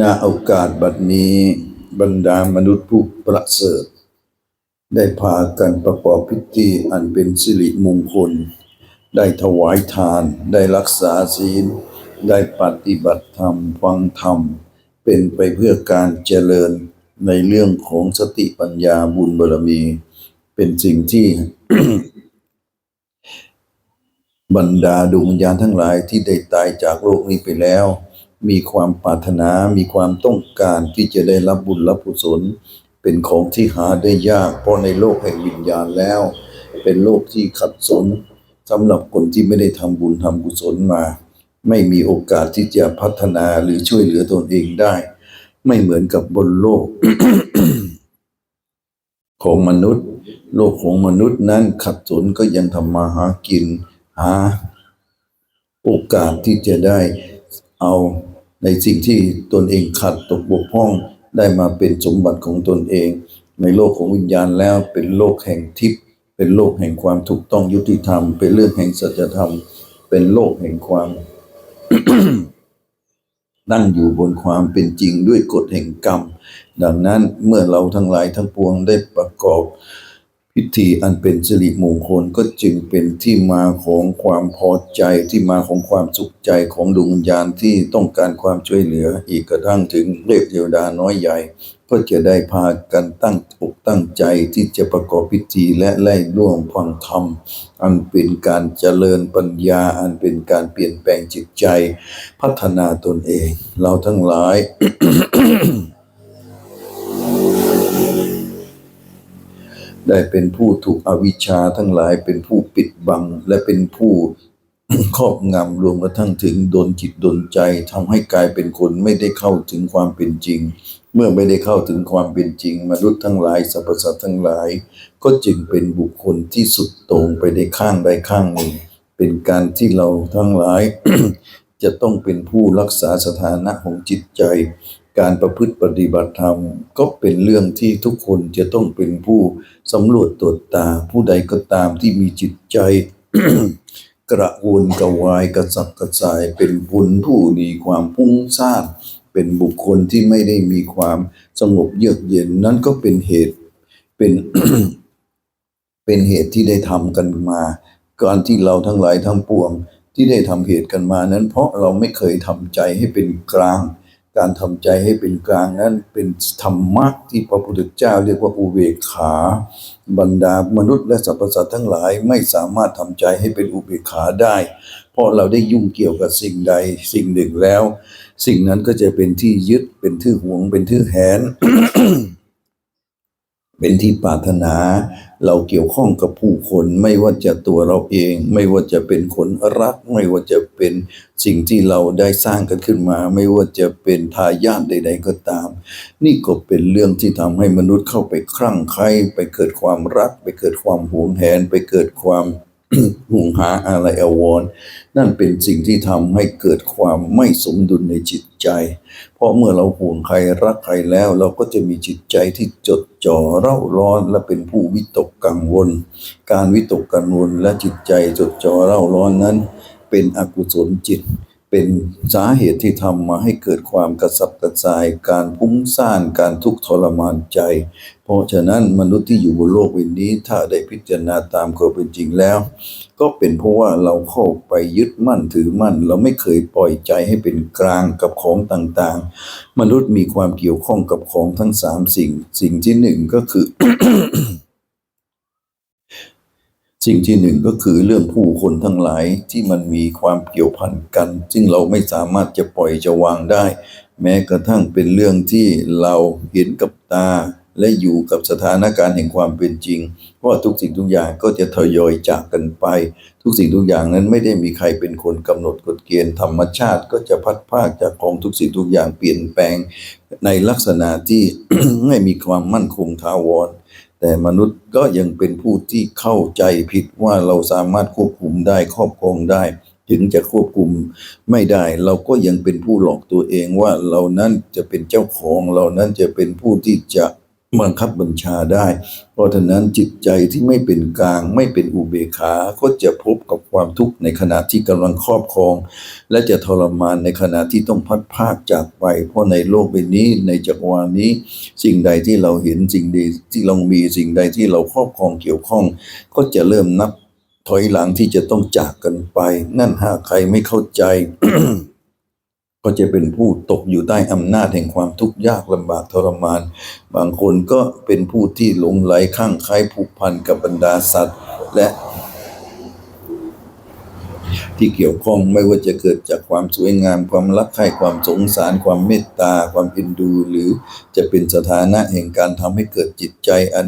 ณโอกาสบัดนี้บรรดามนุษย์ผู้ประเสริฐ ได้พากันประกอบพิธีอันเป็นสิริมงคล ได้ถวายทาน ได้รักษาศีล ได้ปฏิบัติธรรม ฟังธรรม เป็นไปเพื่อการเจริญในเรื่องของสติปัญญาบุญบารมี เป็นสิ่งที่ บรรดาดวงวิญญาณทั้งหลายที่ได้ตายจากโลกนี้ไปแล้ว มีความปรารถนา มีความต้องการที่จะได้รับบุญรับกุศล เป็นของที่หาได้ยาก เพราะในโลกแห่งวิญญาณแล้ว เป็นโลกที่ขัดสนสำหรับคนที่ไม่ได้ทำบุญทำกุศลมา ไม่มีโอกาสที่จะพัฒนาหรือช่วยเหลือตนเองได้ ไม่เหมือนกับบนโลก ของมนุษย์ โลกของมนุษย์นั้นขัดสนก็ยังทำมาหากิน หาโอกาสที่จะได้เอาในสิ่งที่ตนเองขัดตกบกพร่องได้มาเป็นสมบัติของตนเอง ในโลกของวิญญาณแล้วเป็นโลกแห่งทิพย์เป็นโลกแห่งความถูกต้องยุติธรรม เป็นเรื่องแห่งสัจธรรม เป็นโลกแห่งความนั่งอยู่บนความเป็นจริงด้วยกฎแห่งกรรม ดังนั้นเมื่อเราทั้งหลายทั้งปวงได้ประกอบ พิธีอันเป็นสิริมงคลก็จึงเป็นที่มาของความพอใจที่มาของความสุขใจของดวงวิญญาณที่ต้องการความช่วยเหลือ อีกกระทั่งถึงเลขเทวดาน้อยใหญ่ ก็จะได้พากันตั้งอกตั้งใจที่จะประกอบพิธีและไล่ร่วมฟังธรรม อันเป็นการเจริญปัญญาอันเป็นการเปลี่ยนแปลงจิตใจ พัฒนาตนเอง เราทั้งหลาย ได้เป็นผู้ถูกอวิชชาทั้งหลายเป็นผู้ปิดบัง และเป็นผู้ครอบงำรวมกระทั่งถึงดนจิตดนใจทำให้กลายเป็นคนไม่ได้เข้าถึงความเป็นจริง เมื่อไม่ได้เข้าถึงความเป็นจริง มนุษย์ทั้งหลายสรรพสัตว์ทั้งหลาย ก็จึงเป็นบุคคลที่สุดโต่งไปในข้างใดข้างหนึ่ง เป็นการที่เราทั้งหลาย จะต้องเป็นผู้รักษาสถานะของจิตใจ การประพฤติปฏิบัติธรรมก็เป็นเรื่องที่ทุกคนจะต้องเป็นผู้สำรวจตรวจตา ผู้ใดก็ตามที่มีจิตใจ กระวนกระวายกระสับกระส่าย เป็นบุญผู้มีความพุ่งสร้างเป็นบุคคลที่ไม่ได้มีความสงบเยือกเย็นนั่นก็เป็นเหตุเป็นเป็นเหตุที่ได้ทำกันมา การที่เราทั้งหลายทั้งปวงที่ได้ทำเหตุกันมานั้น เพราะเราไม่เคยทำใจให้เป็นกลาง การทำใจให้เป็นกลางนั้นเป็นธรรมะที่พระพุทธเจ้าเรียกว่าอุเบกขา บรรดามนุษย์และสรรพสัตว์ทั้งหลายไม่สามารถทำใจให้เป็นอุเบกขาได้ เพราะเราได้ยุ่งเกี่ยวกับสิ่งใดสิ่งหนึ่งแล้ว สิ่งนั้นก็จะเป็นที่ยึดเป็นที่หวงเป็นที่แหน เป็นที่ปรารถนา เราเกี่ยวข้องกับผู้คนไม่ว่าจะตัวเราเอง ไม่ว่าจะเป็นคนรัก ไม่ว่าจะเป็นสิ่งที่เราได้สร้างกันขึ้นมา ไม่ว่าจะเป็นทายาทใด ๆ ก็ตาม นี่ก็เป็นเรื่องที่ทำให้มนุษย์เข้าไปคลั่งไคล้ไปเกิดความรัก ไปเกิดความหวงแหน ไปเกิดความ ห่วงหาอะไรอาวรนั่นเป็นสิ่งที่ทำให้เกิดความไม่สมดุลในจิตใจ เพราะเมื่อเราห่วงใครรักใครแล้ว เราก็จะมีจิตใจที่จดจ่อเร่าร้อนและเป็นผู้วิตกกังวล การวิตกกังวลและจิตใจจดจ่อเร่าร้อนนั้น เป็นอกุศลจิต เป็นสาเหตุที่ทำมาให้เกิดความกระสับกระส่าย การพุ่งซ่าน การทุกข์ทรมานใจ เพราะฉะนั้นมนุษย์ที่อยู่บนโลกใบนี้ถ้าได้พิจารณาตามความเป็นจริงแล้ว ก็เป็นเพราะว่าเราเข้าไปยึดมั่นถือมั่น เราไม่เคยปล่อยใจให้เป็นกลางกับของต่างๆ มนุษย์มีความเกี่ยวข้องกับของทั้งสามสิ่ง สิ่งที่หนึ่งก็คือ สิ่งที่หนึ่งก็คือเรื่องผู้คนทั้งหลายที่มันมีความเกี่ยวพันกัน ซึ่งเราไม่สามารถจะปล่อยจะวางได้ แม้กระทั่งเป็นเรื่องที่เราเห็นกับตา และอยู่กับสถานการณ์แห่งความเป็นจริงว่าทุกสิ่งทุกอย่างก็จะทยอยจากกันไป ทุกสิ่งทุกอย่างนั้นไม่ได้มีใครเป็นคนกำหนดกฎเกณฑ์ธรรมชาติก็จะพัดภาคจากของทุกสิ่งทุกอย่างเปลี่ยนแปลง ในลักษณะที่ไม่มีความมั่นคงถาวร แต่มนุษย์ก็ยังเป็นผู้ที่เข้าใจผิดว่าเราสามารถควบคุมได้ครอบครองได้ ถึงจะควบคุมไม่ได้ เราก็ยังเป็นผู้หลอกตัวเองว่าเรานั้นจะเป็นเจ้าของเรานั้นจะเป็นผู้ที่จะ บังคับบัญชาได้ เพราะฉะนั้นจิตใจที่ไม่เป็นกลางไม่เป็นอุเบกขา ก็จะพบกับความทุกข์ในขณะที่กำลังครอบครอง และจะทรมานในขณะที่ต้องพัดพากจากไป เพราะในโลกใบนี้ในจักรวาลนี้ สิ่งใดที่เราเห็นสิ่งใดที่เรามีสิ่งใดที่เราครอบครองเกี่ยวข้อง ก็จะเริ่มนับถอยหลังที่จะต้องจากกันไป นั่นหากใครไม่เข้าใจ ก็จะเป็นผู้ตกอยู่ใต้อำนาจแห่งความทุกข์ยากลำบากทรมาน บางคนก็เป็นผู้ที่หลงไหลข้างใคล้ผูกพันกับบรรดาสัตว์ และ ที่เกี่ยวข้องไม่ว่าจะเกิดจากความสวยงามความรักใคร่ความสงสาร ความเมตตา ความเอ็นดู หรือจะเป็นสถานะแห่งการทำให้เกิดจิตใจอัน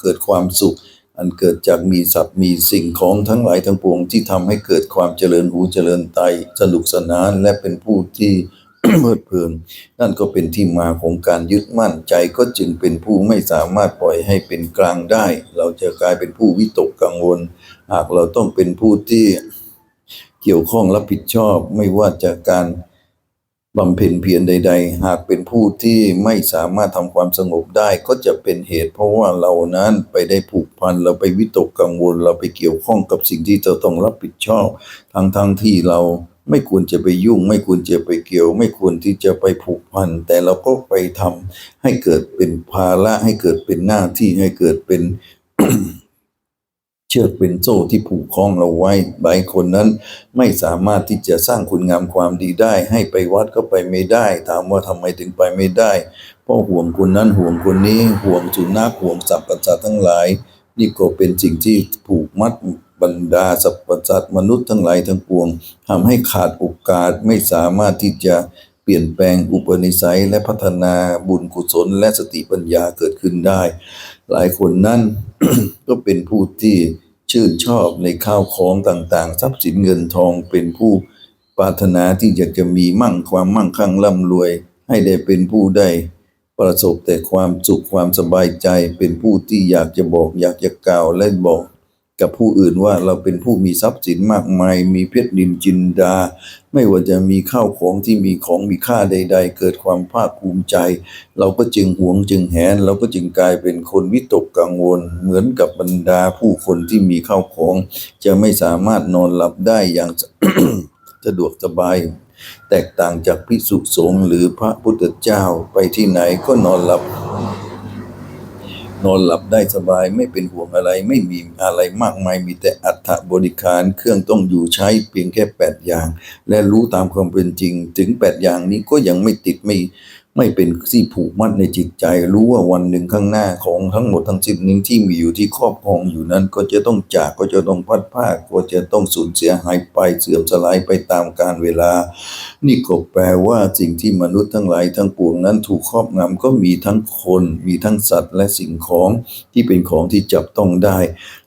เกิดความสุข อันเกิดจากมีสัตว์มีสิ่งของทั้งหลายทั้งปวงที่ทำให้เกิดความเจริญหูเจริญไตสนุกสนานและเป็นผู้ที่เพลิดเพลิน นั่นก็เป็นที่มาของการยึดมั่นใจก็จึงเป็นผู้ไม่สามารถปล่อยให้เป็นกลางได้ เราจะกลายเป็นผู้วิตกกังวล หากเราต้องเป็นผู้ที่เกี่ยวข้องรับผิดชอบไม่ว่าจากการ บำเพ็ญเพียรใด ๆ หากเป็นผู้ที่ไม่สามารถทำความสงบได้ก็จะเป็นเหตุ เพราะว่าเรานั้นไปได้ผูกพันเราไปวิตกกังวล เราไปเกี่ยวข้องกับสิ่งที่เราต้องรับผิดชอบทั้งๆทที่เราไม่ควรจะไปยุ่ง ไม่ควรจะไปเกี่ยว ไม่ควรที่จะไปผูกพัน แต่เราก็ไปทำให้เกิดเป็นภาระให้เกิดเป็นหน้าที่ให้เกิดเป็น เชือกเป็นโซ่ที่ผูกคล้องเราไว้บางคนนั้นไม่สามารถที่จะสร้างคุณงามความดีได้ ให้ไปวัดก็ไปไม่ได้ ถามว่าทำไมถึงไปไม่ได้ เพราะห่วงคนนั้นห่วงคนนี้ห่วงสุนัขห่วงสัตว์ประสาททั้งหลาย นี่ก็เป็นสิ่งที่ผูกมัดบรรดาสรรพสัตมนุษย์ทั้งหลายทั้งปวงทำให้ขาดโอกาสไม่สามารถที่จะเปลี่ยนแปลงอุปนิสัยและพัฒนาบุญกุศลและสติปัญญาเกิดขึ้นได้ หลายคนนั้น ก็เป็นผู้ที่ชื่นชอบในข้าวของต่างๆ ทรัพย์สินเงินทองเป็นผู้ปรารถนาที่อยากจะมีมั่งความมั่งคั่งร่ำรวย ให้ได้เป็นผู้ได้ประสบแต่ความสุขความสบายใจ เป็นผู้ที่อยากจะบอก อยากจะกล่าวและบอก กับผู้อื่นว่าเราเป็นผู้มีทรัพย์สินมากมาย มีเพชรนินจินดา ไม่ว่าจะมีข้าวของที่มีของมีค่าใด ๆ เกิดความภาคภูมิใจ เราก็จึงหวงจึงแหน เราก็จึงกลายเป็นคนวิตกกังวล เหมือนกับบรรดาผู้คนที่มีข้าวของ จะไม่สามารถนอนหลับได้อย่างสะดวกสบาย แตกต่างจากพิสุสงฆ์หรือพระพุทธเจ้าไปที่ไหนก็นอนหลับ นอนหลับได้สบายไม่เป็นห่วงอะไรไม่มีอะไรมากมายมีแต่อัฐบริการเครื่องต้องอยู่ใช้เพียงแค่แปดอย่าง และรู้ตามความเป็นจริง ถึงแปดอย่างนี้ก็ยังไม่ติดไม่ ไม่เป็นที่ผูกมัดในจิตใจ รู้ว่าวันหนึ่งข้างหน้าของทั้งหมดทั้งสิ้นนี้ที่มีอยู่ที่ครอบครองอยู่นั้น ก็จะต้องจากก็จะต้องพัดพรากก็จะต้องสูญเสียหายไปเสื่อมสลายไปตามกาลเวลา นี่ก็แปลว่าสิ่งที่มนุษย์ทั้งหลายทั้งปวงนั้นถูกครอบงำก็มีทั้งคน มีทั้งสัตว์และสิ่งของที่เป็นของที่จับต้องได้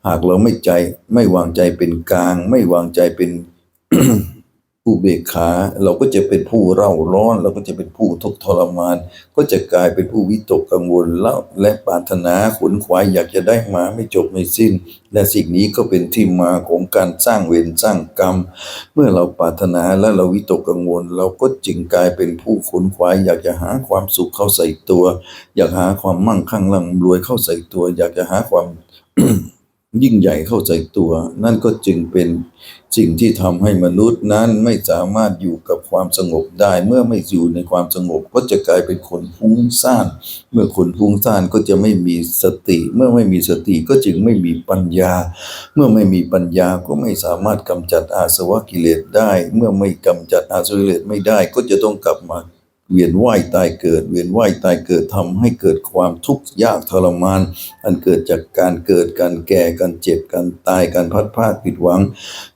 หากเราไม่ใจไม่วางใจเป็นกลาง ไม่วางใจเป็น ผู้เบกขาเราก็จะเป็นผู้เร่าร้อน เราก็จะเป็นผู้ทุกข์ทรมาน ก็จะกลายเป็นผู้วิตกกังวลแล้วและปรารถนาขวนขวายอยากจะได้มาไม่จบไม่สิ้น และสิ่งนี้ก็เป็นที่มาของการสร้างเวรสร้างกรรม เมื่อเราปรารถนาและเราวิตกกังวล เราก็จึงกลายเป็นผู้ขนขวายอยากจะหาความสุขเข้าใส่ตัว อยากหาความมั่งคั่งร่ำรวยเข้าใส่ตัว อยากจะหาความ ยิ่งใหญ่เข้าใจตัว นั่นก็จึงเป็นสิ่งที่ทำให้มนุษย์นั้นไม่สามารถอยู่กับความสงบได้ เมื่อไม่อยู่ในความสงบก็จะกลายเป็นคนฟุ้งซ่าน เมื่อคนฟุ้งซ่านก็จะไม่มีสติ เมื่อไม่มีสติก็จึงไม่มีปัญญา เมื่อไม่มีปัญญาก็ไม่สามารถกำจัดอาสวะกิเลสได้ เมื่อไม่กำจัดอาสวะกิเลสไม่ได้ก็จะต้องกลับมา เวียนว่ายตายเกิด เวียนว่ายตายเกิดทำให้เกิดความทุกข์ยากทรมาน อันเกิดจากการเกิดการแก่การเจ็บการตายการพัดพลาดผิดหวัง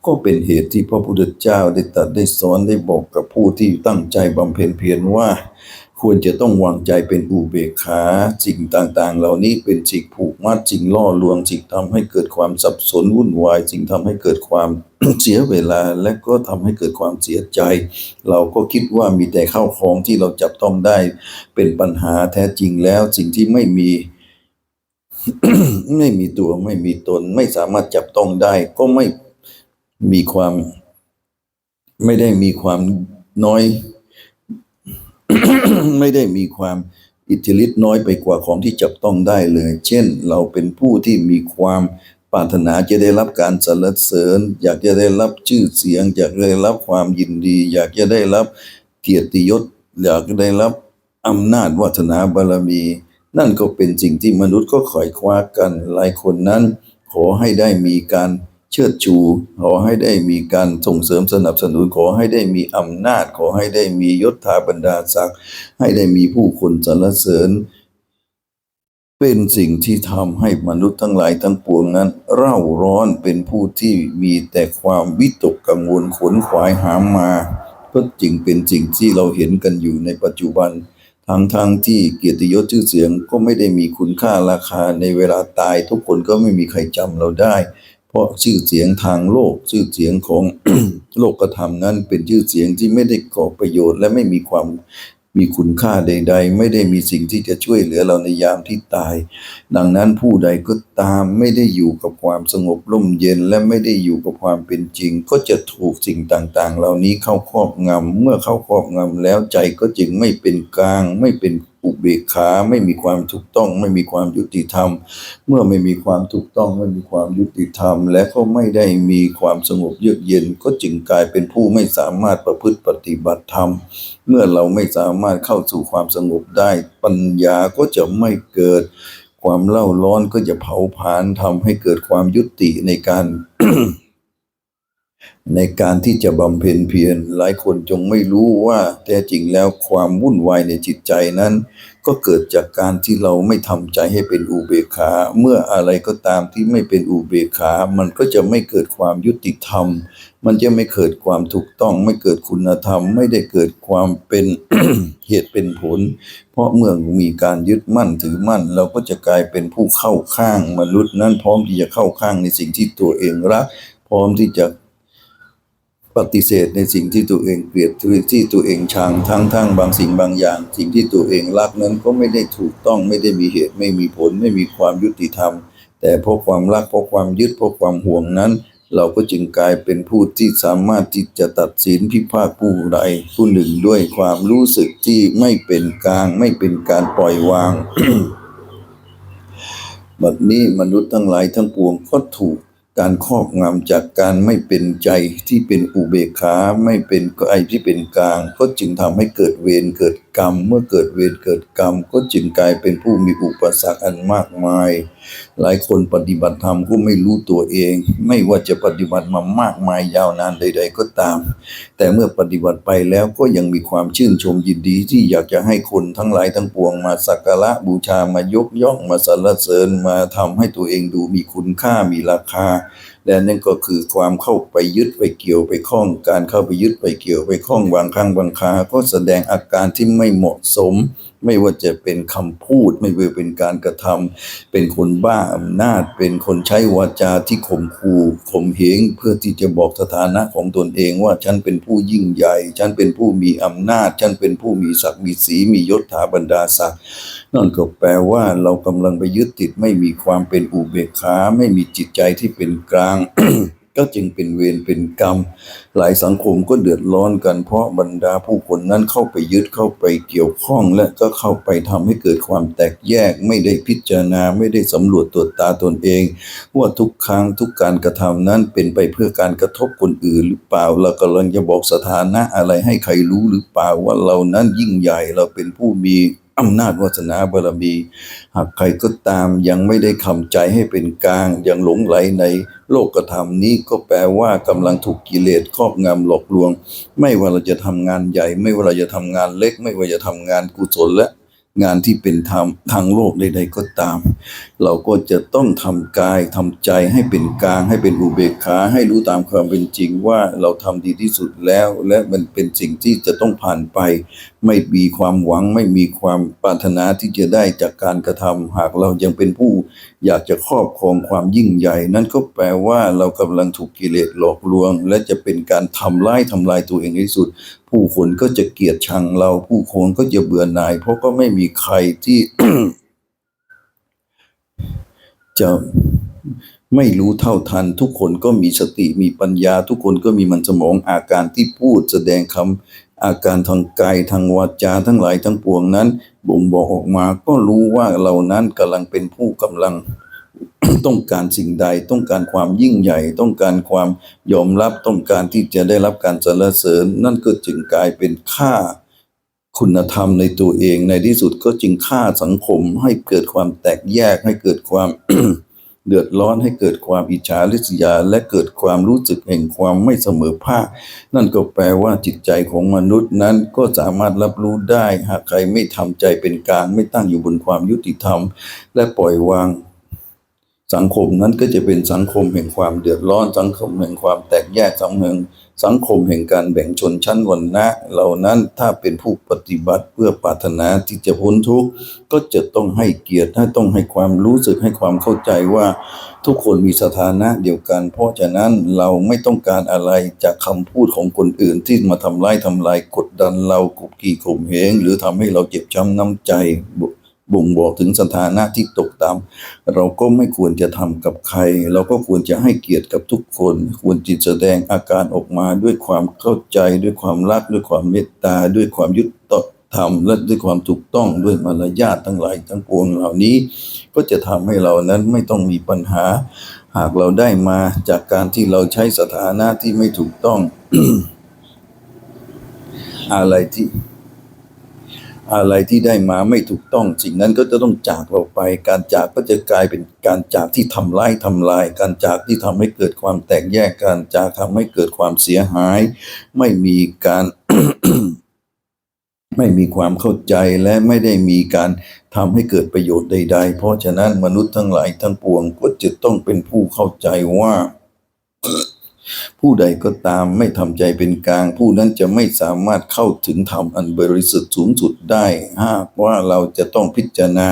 ก็เป็นเหตุที่พระพุทธเจ้าได้ตรัสได้สอนได้บอกกับผู้ที่ตั้งใจบำเพ็ญเพียรว่า ควรจะต้องวางใจเป็นอุเบกขาสิ่งต่างๆ เหล่านี้เป็นสิ่งผูกมัดสิ่งล่อลวงสิ่งทำให้เกิดความสับสนวุ่นวายสิ่งทำให้เกิดความเสียเวลาและก็ทำให้เกิดความเสียใจ เราก็คิดว่ามีแต่ข้าวของที่เราจับต้องได้ เป็นปัญหาแท้จริงแล้วสิ่งที่ไม่มีไม่มีตัวไม่มีตน ไม่สามารถจับต้องได้ ก็ไม่มีความ ไม่ได้มีความน้อย ไม่ได้มีความอิทธิฤทธิ์น้อยไปกว่าของที่จับต้องได้เลย เช่น เราเป็นผู้ที่มีความปรารถนาจะได้รับการสรรเสริญ อยากจะได้รับชื่อเสียง อยากได้รับความยินดี อยากจะได้รับเกียรติยศ อยากจะได้รับอำนาจวัฒนาบารมี นั่นก็เป็นสิ่งที่มนุษย์ก็ขอยคว้ากันหลายคนนั้น ขอให้ได้มีการ เชิดชู ขอให้ได้มีการส่งเสริมสนับสนุน ขอให้ได้มีอำนาจ ขอให้ได้มียศถาบรรดาศักดิ์ ให้ได้มีผู้คนสรรเสริญ เป็นสิ่งที่ทำให้มนุษย์ทั้งหลายทั้งปวงนั้น เร่าร้อนเป็นผู้ที่มีแต่ความวิตกกังวลขนขวายหามมาก็จึงเป็นสิ่งที่เราเห็นกันอยู่ในปัจจุบันทั้งทางที่เกียรติยศชื่อเสียงก็ไม่ได้มีคุณค่าราคาในเวลาตาย ทุกคนก็ไม่มีใครจำเราได้ เพราะชื่อเสียงทางโลกชื่อเสียงของโลกธรรมนั้น เป็นชื่อเสียงที่ไม่ได้ก่อประโยชน์ และไม่มีความมีคุณค่าใด ๆ ไม่ได้มีสิ่งที่จะช่วยเหลือเราในยามที่ตาย ดังนั้นผู้ใดก็ตามไม่ได้อยู่กับความสงบร่มเย็นและไม่ได้อยู่กับความเป็นจริง ก็จะถูกสิ่งต่างๆ เหล่านี้เข้าครอบงำเมื่อเข้าครอบงำแล้วใจก็จึงไม่เป็นกลางไม่เป็น อุเบกขาไม่มีความถูกต้อง ไม่มีความยุติธรรม เมื่อไม่มีความถูกต้องไม่มีความยุติธรรม และก็ไม่ได้มีความสงบเยือกเย็น ก็จึงกลายเป็นผู้ไม่สามารถประพฤติปฏิบัติธรรม เมื่อเราไม่สามารถเข้าสู่ความสงบได้ ปัญญาก็จะไม่เกิดความเล่าร้อนก็จะเผาผลาญทำให้เกิดความยุติในการ ในการที่จะบำเพ็ญเพียรหลายคนจงไม่รู้ว่าแท้จริงแล้วความวุ่นวายในจิตใจนั้น ก็เกิดจากการที่เราไม่ทำใจให้เป็นอุเบกขา เมื่ออะไรก็ตามที่ไม่เป็นอุเบกขา มันก็จะไม่เกิดความยุติธรรม มันจะไม่เกิดความถูกต้อง ไม่เกิดคุณธรรม ไม่ได้เกิดความเป็นเหตุเป็นผล เพราะเมื่อมีการยึดมั่นถือมั่น เราก็จะกลายเป็นผู้เข้าข้างมนุษย์นั้นพร้อมที่จะเข้าข้างในสิ่งที่ตัวเองรักพร้อมที่จะ ปฏิเสธในสิ่งที่ตัวเองเกลียดที่ตัวเองชังทั้งทั้งบางสิ่งบางอย่าง สิ่งที่ตัวเองรักนั้นก็ไม่ได้ถูกต้องไม่ได้มีเหตุไม่มีผลไม่มีความยุติธรรม แต่เพราะความรักเพราะความยึดเพราะความห่วงนั้น เราก็จึงกลายเป็นผู้ที่สามารถที่จะตัดสินพิพากษ์ผู้ใดผู้หนึ่งด้วยความรู้สึกที่ไม่เป็นกลางไม่เป็นการปล่อยวางบัดนี้มนุษย์ทั้งหลายทั้งปวงก็ถูก การครอบงำจากการไม่เป็นใจที่เป็นอุเบกขาไม่เป็นไอที่เป็นกลาง ก็จึงทำให้เกิดเวรเกิด กรรม เมื่อเกิดเวรเกิดกรรม ก็จึงกลายเป็นผู้มีอุปสรรคอันมากมาย หลายคนปฏิบัติธรรมก็ไม่รู้ตัวเอง ไม่ว่าจะปฏิบัติมามากมายยาวนานใด ๆ ก็ตาม แต่เมื่อปฏิบัติไปแล้วก็ยังมีความชื่นชมยินดีที่อยากจะให้คนทั้งหลายทั้งปวงมาสักการะบูชามายกย่องมาสรรเสริญมาทำให้ตัวเองดูมีคุณค่ามีราคา และนั่นก็คือความเข้าไปยึดไปเกี่ยวไปข้อง การเข้าไปยึดไปเกี่ยวไปข้องบางครั้งบางคราก็แสดงอาการที่ไม่เหมาะสม ไม่ว่าจะเป็นคำพูด ไม่ว่าเป็นการกระทำเป็นคนบ้าอำนาจ เป็นคนใช้วาจาที่ข่มขู่ข่มเหงเพื่อที่จะบอกสถานะของตนเองว่าฉันเป็นผู้ยิ่งใหญ่ ฉันเป็นผู้มีอำนาจ ฉันเป็นผู้มีศักดิ์มีศรีมียศถาบรรดาศักดิ์ นั่นก็แปลว่าเรากำลังไปยึดติดไม่มีความเป็นอุเบกขาไม่มีจิตใจที่เป็นกลาง ก็จึงเป็นเวรเป็นกรรม หลายสังคมก็เดือดร้อนกันเพราะบรรดาผู้คนนั้นเข้าไปยึดเข้าไปเกี่ยวข้อง และก็เข้าไปทำให้เกิดความแตกแยก ไม่ได้พิจารณาไม่ได้สำรวจตรวจตาตนเองว่าทุกครั้งทุกการกระทำนั้นเป็นไปเพื่อการกระทบคนอื่นหรือเปล่าเรากำลังจะบอกสถานะอะไรให้ใครรู้หรือเปล่าว่าเรานั้นยิ่งใหญ่เราเป็นผู้มี อำนาจวาสนาบารมี หากใครก็ตามยังไม่ได้คำใจให้เป็นกลาง ยังหลงไหลในโลกธรรมนี้ก็แปลว่ากำลังถูกกิเลสครอบงำหลอกลวง ไม่ว่าเราจะทำงานใหญ่ ไม่ว่าเราจะทำงานเล็ก ไม่ว่าจะทำงานกุศลและ งานที่เป็นธรรมทางโลกใดๆก็ตาม เราก็จะต้องทำกายทำใจให้เป็นกลางให้เป็นอุเบกขาให้รู้ตามความเป็นจริงว่าเราทำดีที่สุดแล้ว และมันเป็นสิ่งที่จะต้องผ่านไป ไม่มีความหวังไม่มีความปรารถนาที่จะได้จากการกระทำหากเรายังเป็นผู้ อยากจะครอบครองความยิ่งใหญ่ นั่นก็แปลว่าเรากำลังถูกกิเลสหลอกลวง และจะเป็นการทำร้ายทำลายตัวเองที่สุด ผู้คนก็จะเกลียดชังเรา ผู้คนก็จะเบื่อหน่าย เพราะก็ไม่มีใครที่ จะไม่รู้เท่าทัน ทุกคนก็มีสติมีปัญญา ทุกคนก็มีมันสมองอาการที่พูดแสดงคอาการทางกายทางวาจาทั้งหลายทั้งปวงนั้น บ่งบอกออกมาก็รู้ว่าเรานั้นกำลังเป็นผู้กำลัง ต้องการสิ่งใดต้องการความยิ่งใหญ่ ต้องการความยอมรับต้องการที่จะได้รับการสรรเสริญ นั่นก็จึงกลายเป็นค่าคุณธรรมในตัวเองในที่สุดก็จึงฆ่าสังคมให้เกิดความแตกแยกให้เกิดความเดือดร้อนให้เกิดความอิจฉาริษยา และเกิดความรู้สึกแห่งความไม่เสมอภาค นั่นก็แปลว่าจิตใจของมนุษย์นั้นก็สามารถรับรู้ได้ หากใครไม่ทำใจเป็นกลางไม่ตั้งอยู่บนความยุติธรรม และปล่อยวาง สังคมนั้นก็จะเป็นสังคมแห่งความเดือดร้อนสังคมแห่งความแตกแยกสังคมสังคมแห่งการแบ่งชนชั้นวรรณะ เหล่านั้นถ้าเป็นผู้ปฏิบัติเพื่อปรารถนาที่จะพ้นทุกข์ก็จะต้องให้เกียรติให้ต้องให้ความรู้สึกให้ความเข้าใจว่าทุกคนมีสถานะเดียวกัน เพราะฉะนั้นเราไม่ต้องการอะไรจากคำพูดของคนอื่นที่มาทำร้ายทำลายกดดันเรากุกกี่ข่มเหงหรือทำให้เราเจ็บช้ำน้ำใจ บ่งบอกถึงสถานะที่ตกต่ำเราก็ไม่ควรจะทำกับใคร เราก็ควรจะให้เกียรติกับทุกคน ควรจิตแสดงอาการออกมาด้วยความเข้าใจ ด้วยความรัก ด้วยความเมตตา ด้วยความยุติธรรมและด้วยความถูกต้องด้วยมารยาททั้งหลายทั้งปวงเหล่านี้ ก็จะทำให้เรานั้นไม่ต้องมีปัญหา หากเราได้มาจากการที่เราใช้สถานะที่ไม่ถูกต้องอะไรที่ อะไรที่ได้มาไม่ถูกต้องสิ่งนั้นก็จะต้องจากเราไป การจากก็จะกลายเป็นการจากที่ทำร้ายทำลาย การจากที่ทำให้เกิดความแตกแยกการจากทำให้เกิดความเสียหาย ไม่มีการไม่มีความเข้าใจและไม่ได้มีการทำให้เกิดประโยชน์ใด ๆ เพราะฉะนั้นมนุษย์ทั้งหลายทั้งปวงก็จะต้องเป็นผู้เข้าใจว่า ผู้ใดก็ตามไม่ทำใจเป็นกลาง ผู้นั้นจะไม่สามารถเข้าถึงธรรมอันบริสุทธิ์สูงสุดได้ หากว่าเราจะต้องพิจารณา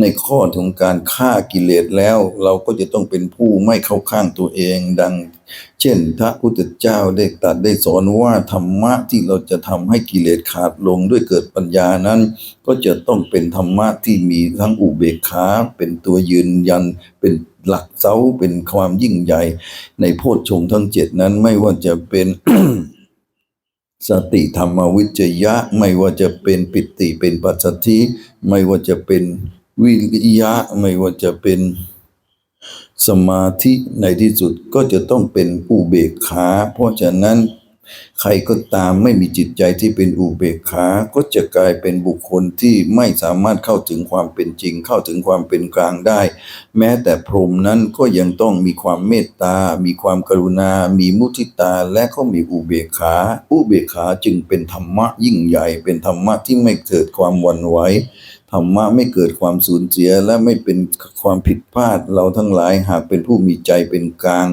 ในข้อของการฆ่ากิเลสแล้ว เราก็จะต้องเป็นผู้ไม่เข้าข้างตัวเองดัง เช่นพระพุทธเจ้าได้ตรัสได้สอนว่าธรรมะที่เราจะทำให้กิเลสขาดลงด้วยเกิดปัญญานั้น ก็จะต้องเป็นธรรมะที่มีทั้งอุเบกขาเป็นตัวยืนยันเป็น หลักเสาเป็นความยิ่งใหญ่ในโพชฌงทั้งเจ็ดนั้นไม่ว่าจะเป็นสติธรรมวิจยะ ไม่ว่าจะเป็นปิติเป็นปัสสธิไม่ว่าจะเป็นวิริยะ ไม่ว่าจะเป็นสมาธิในที่สุดก็จะต้องเป็นอุเบกขา เพราะฉะนั้น ใครก็ตามไม่มีจิตใจที่เป็นอุเบกขา ก็จะกลายเป็นบุคคลที่ไม่สามารถเข้าถึงความเป็นจริง เข้าถึงความเป็นกลางได้ แม้แต่พรหมนั้นก็ยังต้องมีความเมตตา มีความกรุณา มีมุทิตา และก็มีอุเบกขา อุเบกขาจึงเป็นธรรมะยิ่งใหญ่ เป็นธรรมะที่ไม่เกิดความวั่นไหว ธรรมะไม่เกิดความสูญเสียและไม่เป็นความผิดพลาดเราทั้งหลายหากเป็นผู้มีใจเป็นกลาง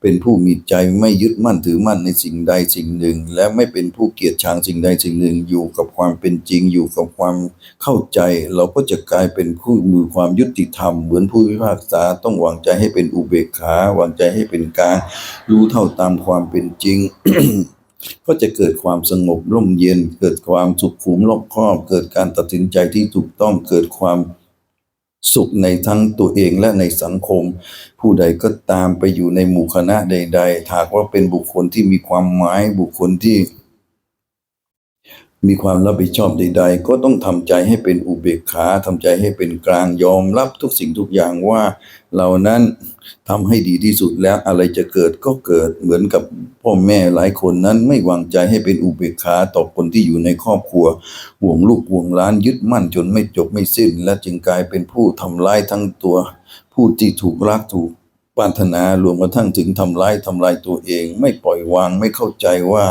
เป็นผู้มีใจไม่ยึดมั่นถือมั่นในสิ่งใดสิ่งหนึ่ง และไม่เป็นผู้เกียจชังสิ่งใดสิ่งหนึ่ง อยู่กับความเป็นจริงอยู่กับความเข้าใจ เราก็จะกลายเป็นผู้มือความยุติธรรม เหมือนผู้พิพากษาต้องวางใจให้เป็นอุเบกขาวางใจให้เป็นกลางรู้เท่าตามความเป็นจริง ก็จะเกิดความสงบร่มเย็น เกิดความสุขขุมรอบคอบ เกิดการตัดสินใจที่ถูกต้องเกิดความสุขในทั้งตัวเองและในสังคม ผู้ใดก็ตามไปอยู่ในหมู่คณะใดๆหากว่าเป็นบุคคลที่มีความหมายบุคคลที่มีความรับผิดชอบใด ๆ ก็ต้องทำใจให้เป็นอุเบกขาทำใจให้เป็นกลางยอมรับทุกสิ่งทุกอย่างว่าเรานั้น ทำให้ดีที่สุดแล้วอะไรจะเกิดก็เกิดเหมือนกับพ่อแม่หลายคนนั้นไม่วางใจให้เป็นอุเบกขาต่อคนที่อยู่ในครอบครัว ห่วงลูกห่วงล้านยึดมั่นจนไม่จบไม่สิ้น และจึงกลายเป็นผู้ทำร้ายทั้งตัว ผู้ที่ถูกรักถูก ปรารถนารวมกระทั่งถึงทำร้ายทำลายตัวเอง ไม่ปล่อยวางไม่เข้าใจว่า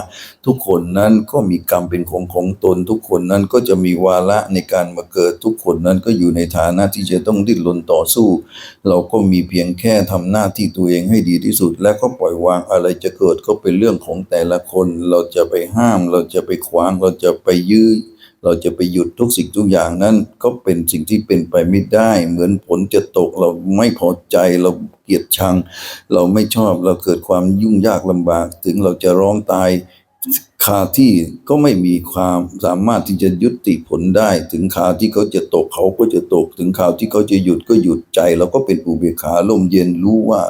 ทุกคนนั้นก็มีกรรมเป็นของของตน ทุกคนนั้นก็จะมีวาระในการมาเกิดทุกคนนั้นก็อยู่ในฐานะที่จะต้องดิ้นรนต่อสู้ เราก็มีเพียงแค่ทำหน้าที่ตัวเองให้ดีที่สุด และก็ปล่อยวางอะไรจะเกิดก็เป็นเรื่องของแต่ละคน เราจะไปห้ามเราจะไปขวางเราจะไปยื้อ เราจะไปหยุดทุกสิ่งทุกอย่างนั้นก็เป็นสิ่งที่เป็นไปไม่ได้ เหมือนฝนจะตกเราไม่พอใจเราเกลียดชัง เราไม่ชอบเราเกิดความยุ่งยากลำบาก ถึงเราจะร้องตายคาที่ก็ไม่มีความสามารถที่จะยุติผลได้ ถึงคาวที่เขาจะตกเขาก็จะตก ถึงคาวที่เขาจะหยุดก็หยุดใจเราก็เป็นอุเบกขาล่มเย็นรู้ว่า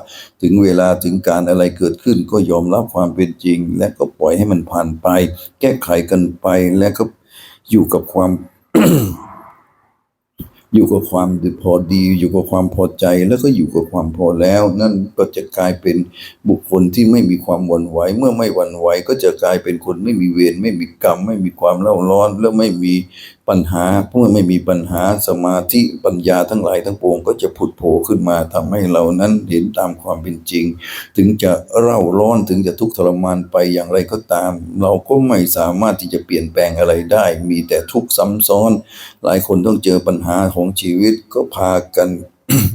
ถึงเวลาถึงการอะไรเกิดขึ้น ก็ยอมรับความเป็นจริง และก็ปล่อยให้มันผ่านไป แก้ไขกันไปและก็ อยู่กับความ อยู่กับความพอดี อยู่กับความพอใจแล้วก็อยู่กับความพอแล้ว นั่นก็จะกลายเป็นบุคคลที่ไม่มีความวั่นไหว เมื่อไม่วั่นไหวก็จะกลายเป็นคนไม่มีเวรไม่มีกรรม ไม่มีความเล่าร้อน แล้วไม่มีปัญหาเมื่อไม่มีปัญหาสมาธิปัญญาทั้งหลายทั้งปวงก็จะผุดโผล่ขึ้นมาทำให้เรานั้นเห็นตามความเป็นจริง ถึงจะเร่าร้อนถึงจะทุกข์ทรมานไปอย่างไรก็ตาม เราก็ไม่สามารถที่จะเปลี่ยนแปลงอะไรได้ มีแต่ทุกข์ซ้ำซ้อน หลายคนต้องเจอปัญหาของชีวิตก็พากัน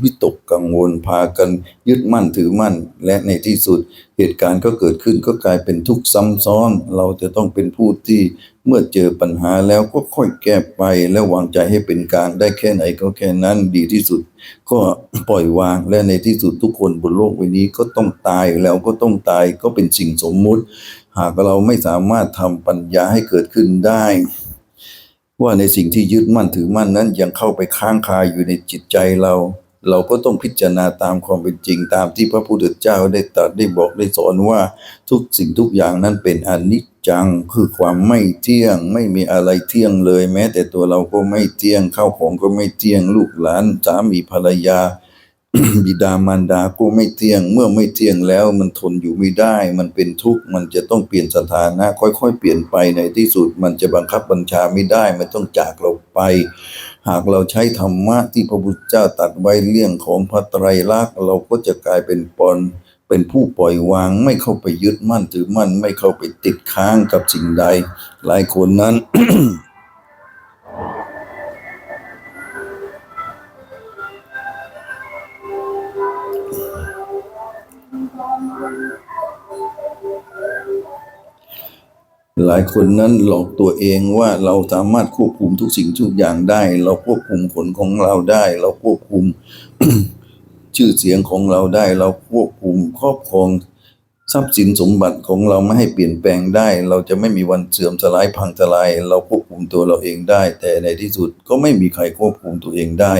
วิตกกังวล พากันยึดมั่นถือมั่น และในที่สุดเหตุการณ์ก็เกิดขึ้นก็กลายเป็นทุกข์ซ้ำซ้อน เราจะต้องเป็นผู้ที่เมื่อเจอปัญหาแล้วก็ค่อยแก้ไป และวางใจให้เป็นกลางได้แค่ไหนก็แค่นั้นดีที่สุด ก็ปล่อยวางและในที่สุดทุกคนบนโลกใบนี้ก็ต้องตายแล้วก็ต้องตายก็เป็นสิ่งสมมุติ หากเราไม่สามารถทำปัญญาให้เกิดขึ้นได้ ว่าในสิ่งที่ยึดมั่นถือมั่นนั้นยังเข้าไปค้างคาอยู่ในจิตใจเรา เราก็ต้องพิจารณาตามความเป็นจริงตามที่พระพุทธเจ้าได้ตรัสได้บอกได้สอนว่าทุกสิ่งทุกอย่างนั้นเป็นอนิจจังคือความไม่เที่ยง ไม่มีอะไรเที่ยงเลย แม้แต่ตัวเราก็ไม่เที่ยงข้าวของก็ไม่เที่ยงลูกหลานสามีภรรยา บิดามารดาก็ไม่เที่ยง เมื่อไม่เที่ยงแล้วมันทนอยู่ไม่ได้ มันเป็นทุกข์มันจะต้องเปลี่ยนสถานะ ค่อยๆ เปลี่ยนไปในที่สุดมันจะบังคับบัญชาไม่ได้มันต้องจากเราไป หากเราใช้ธรรมะที่พระพุทธเจ้าตัดไว้เรื่องของพระไตรลักษณ์เราก็จะกลายเป็นปอนเป็นผู้ปล่อยวางไม่เข้าไปยึดมั่นถือมั่นไม่เข้าไปติดค้างกับสิ่งใด หลายคนนั้น หลายคนนั้นหลอกตัวเองว่าเราสามารถควบคุมทุกสิ่งทุกอย่างได้ เราควบคุมผลของเราได้ เราควบคุมชื่อเสียงของเราได้ เราควบคุมครอบครองทรัพย์สินสมบัติของเราไม่ให้เปลี่ยนแปลงได้ เราจะไม่มีวันเสื่อมสลายพังทลาย เราควบคุมตัวเราเองได้ แต่ในที่สุดก็ไม่มีใครควบคุมตัวเองได้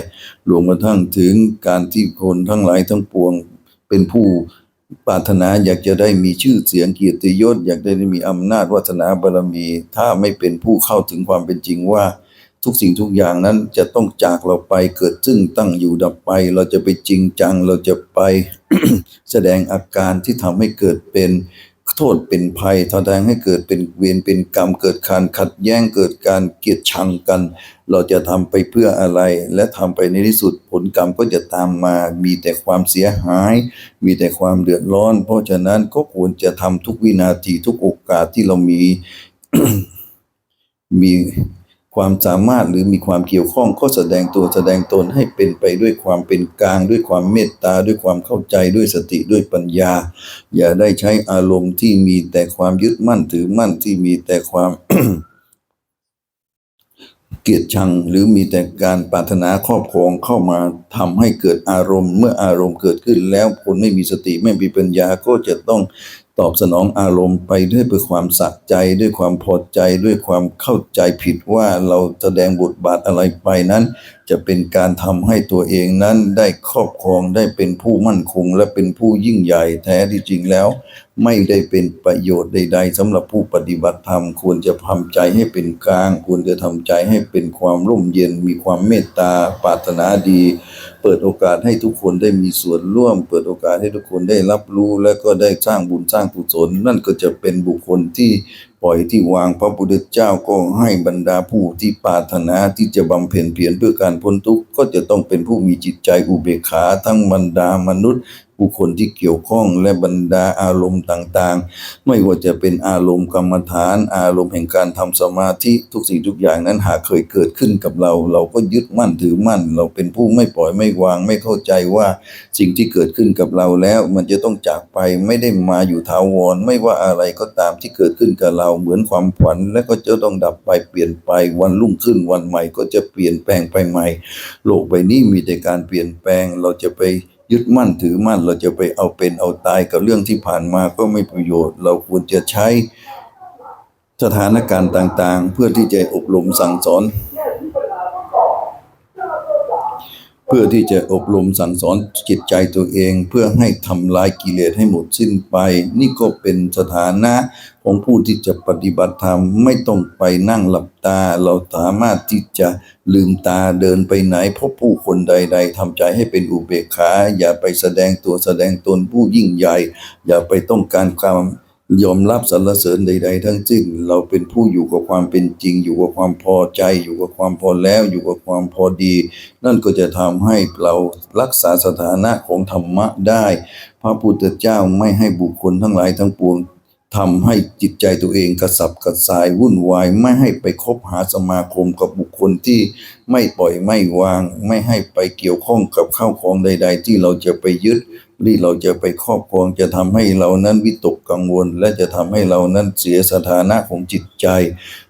รวมกระทั่งถึงการที่คนทั้งหลายทั้งปวงเป็นผู้ ปรารถนาอยากจะได้มีชื่อเสียงเกียรติยศอยากได้มีอำนาจวาสนาบารมี ถ้าไม่เป็นผู้เข้าถึงความเป็นจริงว่า ทุกสิ่งทุกอย่างนั้นจะต้องจากเราไปเกิดซึ่งตั้งอยู่ดับไป เราจะไปจริงจังเราจะไป แสดงอาการที่ทำให้เกิดเป็น โทษเป็นภัยทแทงให้เกิดเป็นเวรเป็นกรรมเกิดการขัดแย้งเกิดการเกลียดชังกัน เราจะทำไปเพื่ออะไร และทำไปในที่สุดผลกรรมก็จะตามมา มีแต่ความเสียหาย มีแต่ความเดือดร้อน เพราะฉะนั้นก็ควรจะทำทุกวินาทีทุกโอกาสที่เรามีมี ความสามารถหรือมีความเกี่ยวข้องก็แสดงตัวแสดงตนให้เป็นไปด้วยความเป็นกลาง ด้วยความเมตตาด้วยความเข้าใจด้วยสติด้วยปัญญา อย่าได้ใช้อารมณ์ที่มีแต่ความยึดมั่นถือมั่นที่มีแต่ความเกลียดชังหรือมีแต่การปรารถนาครอบครองเข้ามาทำให้เกิดอารมณ์ เมื่ออารมณ์เกิดขึ้นแล้วคนไม่มีสติไม่มีปัญญาก็จะต้อง ตอบสนองอารมณ์ไปด้วยเพื่อความสะใจด้วยความพอใจด้วยความเข้าใจผิดว่าเราแสดงบทบาทอะไรไปนั้น จะเป็นการทำให้ตัวเองนั้นได้ครอบครองได้เป็นผู้มั่นคง และเป็นผู้ยิ่งใหญ่แท้ที่จริงแล้ว ไม่ได้เป็นประโยชน์ใด ๆสำหรับผู้ปฏิบัติธรรมควรจะทำใจให้เป็นกลาง ควรจะทำใจให้เป็นความร่มเย็น มีความเมตตาปรารถนาดี เปิดโอกาสให้ทุกคนได้มีส่วนร่วม เปิดโอกาสให้ทุกคนได้รับรู้ และก็ได้สร้างบุญสร้างกุศลนั่นก็จะเป็นบุคคลที่ ปล่อยที่วางพระพุทธเจ้าก็ให้บรรดาผู้ที่ปรารถนาที่จะบำเพ็ญเพียรเพื่อการพ้นทุกข์ก็จะต้องเป็นผู้มีจิตใจอุเบกขาทั้งบรรดามนุษย์ ผู้คนที่เกี่ยวข้องและบรรดาอารมณ์ต่างๆ ไม่ว่าจะเป็นอารมณ์กรรมฐาน อารมณ์แห่งการทำสมาธิทุกสิ่งทุกอย่างนั้นหากเคยเกิดขึ้นกับเรา เราก็ยึดมั่นถือมั่น เราเป็นผู้ไม่ปล่อยไม่วางไม่เข้าใจว่าสิ่งที่เกิดขึ้นกับเราแล้วมันจะต้องจากไปไม่ได้มาอยู่ถาวรไม่ว่าอะไรก็ตามที่เกิดขึ้นกับเราเหมือนความฝันและก็จะต้องดับไปเปลี่ยนไปวันรุ่งขึ้นวันใหม่ก็จะเปลี่ยนแปลงไปใหม่ โลกใบนี้มีแต่การเปลี่ยนแปลงเราจะไป ยึดมั่นถือมั่นเราจะไปเอาเป็นเอาตายกับเรื่องที่ผ่านมาก็ไม่ประโยชน์ เราควรจะใช้สถานการณ์ต่างๆ เพื่อที่จะอบรมสั่งสอน เพื่อที่จะอบรมสั่งสอนจิตใจตัวเอง เพื่อให้ทำลายกิเลสให้หมดสิ้นไป นี่ก็เป็นสถานะ ของผู้ที่จะปฏิบัติธรรมไม่ต้องไปนั่งหลับตา เราสามารถที่จะลืมตาเดินไปไหนพบผู้คนใด ๆทำใจให้เป็นอุเบกขา อย่าไปแสดงตัวแสดงตนผู้ยิ่งใหญ่ อย่าไปต้องการความยอมรับสรรเสริญใด ๆ ทั้งสิ้น เราเป็นผู้อยู่กับความเป็นจริง อยู่กับความพอใจ อยู่กับความพอแล้ว อยู่กับความพอดี นั่นก็จะทำให้เรารักษาสถานะของธรรมะได้ พระพุทธเจ้าไม่ให้บุคคลทั้งหลายทั้งปวง ทำให้จิตใจตัวเองกระสับกระส่ายวุ่นวาย ไม่ให้ไปคบหาสมาคมกับบุคคลที่ไม่ปล่อยไม่วาง ไม่ให้ไปเกี่ยวข้องกับข้าวของใด ๆ ที่เราจะไปยึดหรือเราจะไปครอบครองจะทำให้เรานั้นวิตกกังวล และจะทำให้เรานั้นเสียสถานะของจิตใจ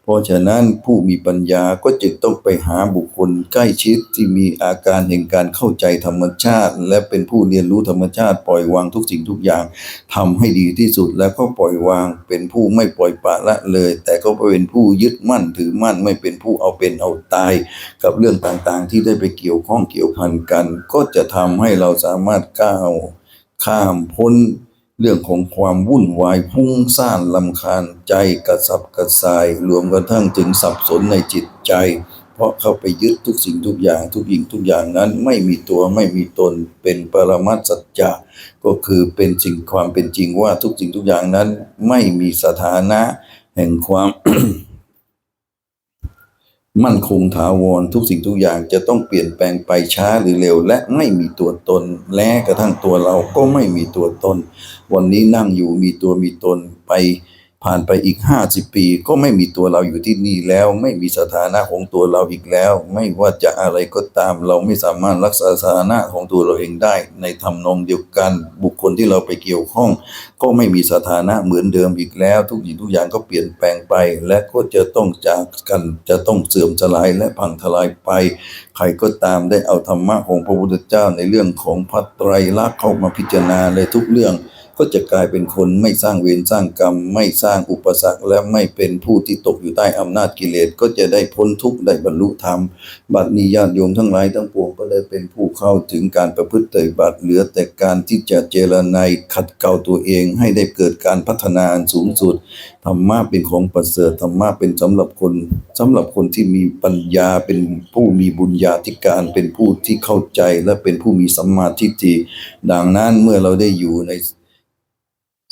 เพราะฉะนั้นผู้มีปัญญาก็จึงต้องไปหาบุคคลใกล้ชิดที่มีอาการแห่งการเข้าใจธรรมชาติ และเป็นผู้เรียนรู้ธรรมชาติปล่อยวางทุกสิ่งทุกอย่างทำให้ดีที่สุดแล้วก็ปล่อยวาง เป็นผู้ไม่ปล่อยปละละเลย แต่ก็เป็นผู้ยึดมั่นถือมั่นไม่เป็นผู้เอาเป็นเอาตาย กับเรื่องต่างๆ ที่ได้ไปเกี่ยวข้องเกี่ยวพันกัน ก็จะทำให้เราสามารถก้าวข้ามพ้น เรื่องของความวุ่นวายพุ่งซ่านลำคาญใจกระสับกระส่าย รวมกระทั่งถึงสับสนในจิตใจ เพราะเข้าไปยึดทุกสิ่งทุกอย่างทุกยิ่งทุกอย่างนั้นไม่มีตัวไม่มีตนเป็นปรมัตสัจจะก็คือเป็นสิ่งความเป็นจริงว่าทุกสิ่งทุกอย่างนั้นไม่มีสถานะแห่งความมั่นคงถาวรทุกสิ่งทุกอย่างจะต้องเปลี่ยนแปลงไปช้าหรือเร็ว และไม่มีตัวตน และกระทั่งตัวเราก็ไม่มีตัวตน วันนี้นั่งอยู่มีตัวมีตนไปผ่านไปอีกห้าสิบปี ก็ไม่มีตัวเราอยู่ที่นี่แล้ว ไม่มีสถานะของตัวเราอีกแล้ว ไม่ว่าจะอะไรก็ตาม เราไม่สามารถรักษาสถานะของตัวเราเองได้ ในทำนองเดียวกัน บุคคลที่เราไปเกี่ยวข้อง ก็ไม่มีสถานะเหมือนเดิมอีกแล้ว ทุกอย่างทุกอย่างก็เปลี่ยนแปลงไป และก็จะต้องจากกันจะต้องเสื่อมสลายและพังทลายไป ใครก็ตามได้เอาธรรมะของพระพุทธเจ้าในเรื่องของพระไตรลักษณ์เข้ามาพิจารณาในทุกเรื่อง ก็จะกลายเป็นคนไม่สร้างเวรสร้างกรรม ไม่สร้างอุปสรรค และไม่เป็นผู้ที่ตกอยู่ใต้อำนาจกิเลสก็จะได้พ้นทุกข์ได้บรรลุธรรม บัดนี้ญาติโยมทั้งหลายทั้งปวงก็ได้เป็นผู้เข้าถึงการประพฤติปฏิบัติเหลือแต่การที่จะเจรนายขัดเกลาตัวเองให้ได้เกิดการพัฒนานสูงสุดธรรมะเป็นของประเสริฐธรรมะเป็นสำหรับคนสำหรับคนที่มีปัญญาเป็นผู้มีบุญญาธิการเป็นผู้ที่เข้าใจและเป็นผู้มีสัมมาทิฏฐิดังนั้นเมื่อเราได้อยู่ใน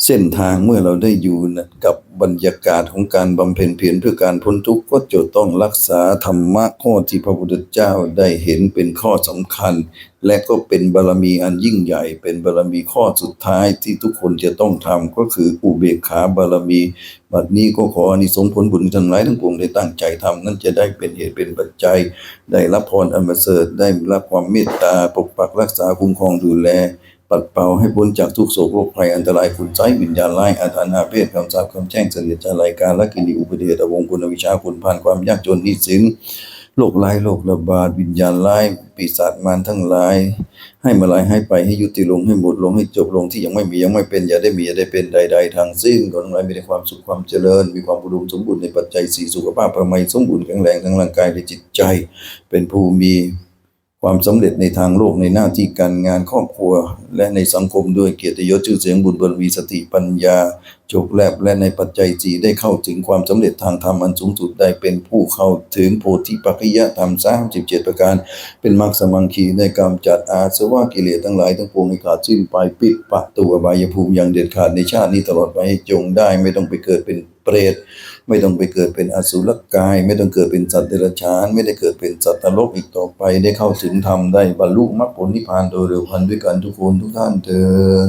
เส้นทางเมื่อเราได้อยู่กับบรรยากาศของการบำเพ็ญเพียรเพื่อการพ้นทุกข์ก็จะต้องรักษาธรรมะข้อที่พระพุทธเจ้าได้เห็นเป็นข้อสำคัญ และก็เป็นบารมีอันยิ่งใหญ่ เป็นบารมีข้อสุดท้ายที่ทุกคนจะต้องทำก็คืออุเบกขาบารมีบัดนี้ก็ขออนิสงผลบุญทั้งหลายทั้งปวงได้ตั้งใจทำนั้นจะได้เป็นเหตุเป็นปัจจัย ได้รับพรอันประเสริฐได้รับความเมตตาปกปักรักษาคุ้มครองดูแล ปัดเป่าให้พ้นจากทุกโศกโรคภัยอันตรายคุณไส้วิญญาณร้ายอาถรรพ์อาเพศคำสาปคำแช่งเสนียดจันไรการและกินีอุปเดชอวงคุณวิชาคุณผ่านความยากจนนิสินโรคร้ายโรคระบาดวิญญาณร้ายปีศาจมารทั้งหลาย ให้มาลายให้ไปให้ยุติลงให้หมดลงให้จบลงที่ยังไม่มียังไม่เป็นอย่าได้มีอย่าได้เป็นใด ๆ ทางสิ้นขอทั้งหลายมีแต่ความสุขความเจริญ มีความอุดมสมบูรณ์ในปัจจัยสี่สุขภาพประมัยสมบูรณ์แข็งแรงทั้งร่างกายและจิตใจ เป็นผู้มี ความสำเร็จในทางโลกในหน้าที่การงานครอบครัว และในสังคมด้วยเกียรติยศชื่อเสียงบุญบารมีสติปัญญาโจกแลบและในปัจจัยจีได้เข้าถึงความสำเร็จทางธรรมอันสูงสุดได้เป็นผู้เข้าถึงโพธิปัจจยธรรมสามสิบเจ็ดประการ เป็นมรรคสมังคีในการจัดอาสวะกิเลสทั้งหลายทั้งปวงให้ขาดสิ้นไปปิดปะตัวบายภูมิอย่างเด็ดขาดในชาตินี้ตลอดไปจงได้ไม่ต้องไปเกิดเป็นเปรต ไม่ต้องไปเกิดเป็นอสุรกาย ไม่ต้องเกิดเป็นสัตว์เดรัจฉาน ไม่ได้เกิดเป็นสัตว์นรกอีกต่อไป ได้เข้าถึงธรรมได้บรรลุมรรคผลนิพพานโดยเร็วพันด้วยกันทุกคนทุกท่านเถิด